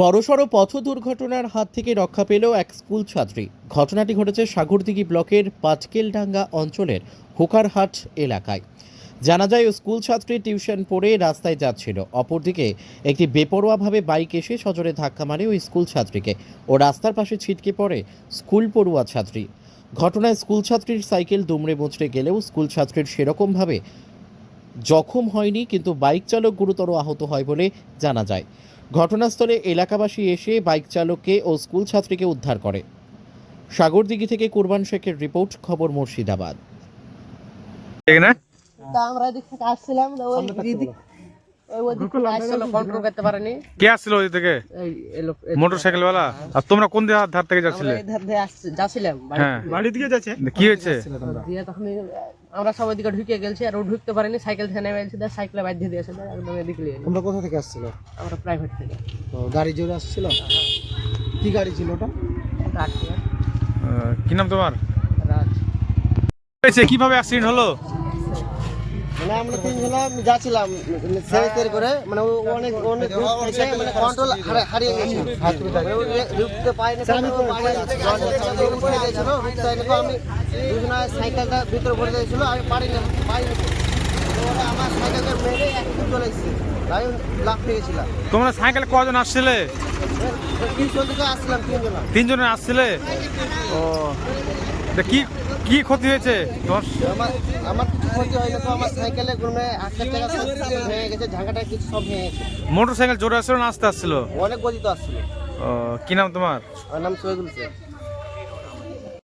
বড়সড় পথ দুর্ঘটনার হাত থেকে রক্ষা পেল এক স্কুল ছাত্রী। ঘটনাটি ঘটেছে সাগরদিঘি ব্লকের পাটকেলডাঙ্গা অঞ্চলের হুকারহাট এলাকায়। জানা যায় স্কুল ছাত্রী টিউশন পড়ে রাস্তায় যাচ্ছিল। অপরদিকে, একটি বেপরোয়াভাবে বাইক এসে সজোরে ধাক্কা মারে ওই স্কুল ছাত্রীকে। ও রাস্তার পাশে ছিটকে পড়ে স্কুল পড়ুয়া ছাত্রী। ঘটনায় স্কুল ছাত্রীর সাইকেল দুমড়ে মুচড়ে গেলেও স্কুল ছাত্রীর সেরকমভাবে জখম হয়নি কিন্তু বাইক চালক গুরুতর আহত হয় বলে জানা যায়। ঘটনাস্থলে এলাকাবাসী এসে বাইক চালককে ও স্কুল ছাত্রীকে উদ্ধার করে। সাগরদিঘি থেকে কুরবান শেখের রিপোর্ট খবর মুর্শিদাবাদ। এখানে? তা আমরা এদিক থেকে আসছিলাম ওই দিদি কে আসছিল ওই থেকে এই মোটর সাইকেল ওয়ালা আর তোমরা কোন দিকে ধার থেকে যাচ্ছিলে? যাচ্ছিলাম বাড়ি হ্যাঁ। দিকে যাচ্ছে? কি হয়েছে? তখন আমরা সব ওইদিকে ঢুকে গেছি আর ও ঢুকতে পারেনি সাইকেল থেকে নেমে এসে সাইকেলে বাধ্য দিয়েছে একদম এদিকে নিয়ে তোমরা কোথা থেকে আসছিল? আমরা প্রাইভেট থেকে। তো গাড়ি জোরে আসছিল? কি গাড়ি ছিল ওটা? কি নাম তোমার? হয়েছে কীভাবে অ্যাক্সিডেন্ট হলো? মানে আমরা তিনজন যাচ্ছিলাম সেরে করে মানে ও অনেক অনেক মানে কন্ট্রোল হারিয়ে গেছে। মানে রুখতে পারেনি আমি উঠে গেছিল রুখতে আমি দুজনা সাইকেলটা ভিতরে ভরে দিয়েছিল আমি পারিনি পারিনি তো ওরা আমার সাইকেলটা মেরে একটু চলে এসেছে আমি লাভ পেয়েছিলাম তোমরা সাইকেল কজন আসছিলে? থেকে আসছিলাম তিনজন। তিনজনে আসছিলে? ও। কি কি ক্ষতি হয়েছে? আমার আমার কিছু ক্ষতি হয়নি তো আমার সাইকেলে কোনো একটা জায়গা সব ভেঙে গেছে ঝাঁকাটা কিছু সব ভেঙে গেছে। মোটর সাইকেল জোরে আসছিল না আসতে আসছিল? অনেক গতি তো আসছিল। ও কি নাম তোমার? নাম শহীদুল শেখ